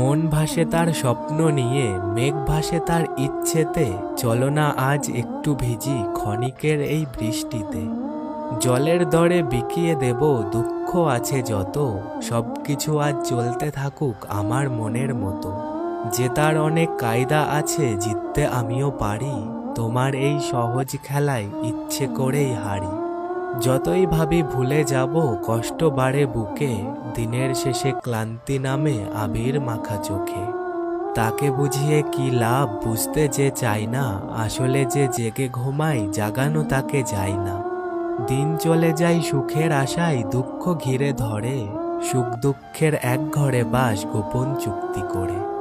মন ভাসে তার স্বপ্ন নিয়ে, মেঘ ভাসে তার ইচ্ছেতে, চলো না আজ একটু ভিজি ক্ষণিকের এই বৃষ্টিতে। জলের দরে বিকিয়ে দেব, দুঃখ আছে যত সব কিছু আজ চলতে থাকুক আমার মনের মতো। যে তার অনেক কায়দা আছে, জিততে আমিও পারি, তোমার এই সহজ খেলায় ইচ্ছে করেই হারি। যতই ভাবি ভুলে যাব, কষ্ট বাড়ে বুকে, দিনের শেষে ক্লান্তি নামে আবির মাখা চোখে। তাকে বুঝিয়ে কি লাভ বুঝতে যে চাই না, আসলে যে জেগে ঘুমাই, জাগানো তাকে যায় না। দিন চলে যায় সুখের আশায়, দুঃখ ঘিরে ধরে, সুখ দুঃখের এক ঘরে বাস গোপন চুক্তি করে।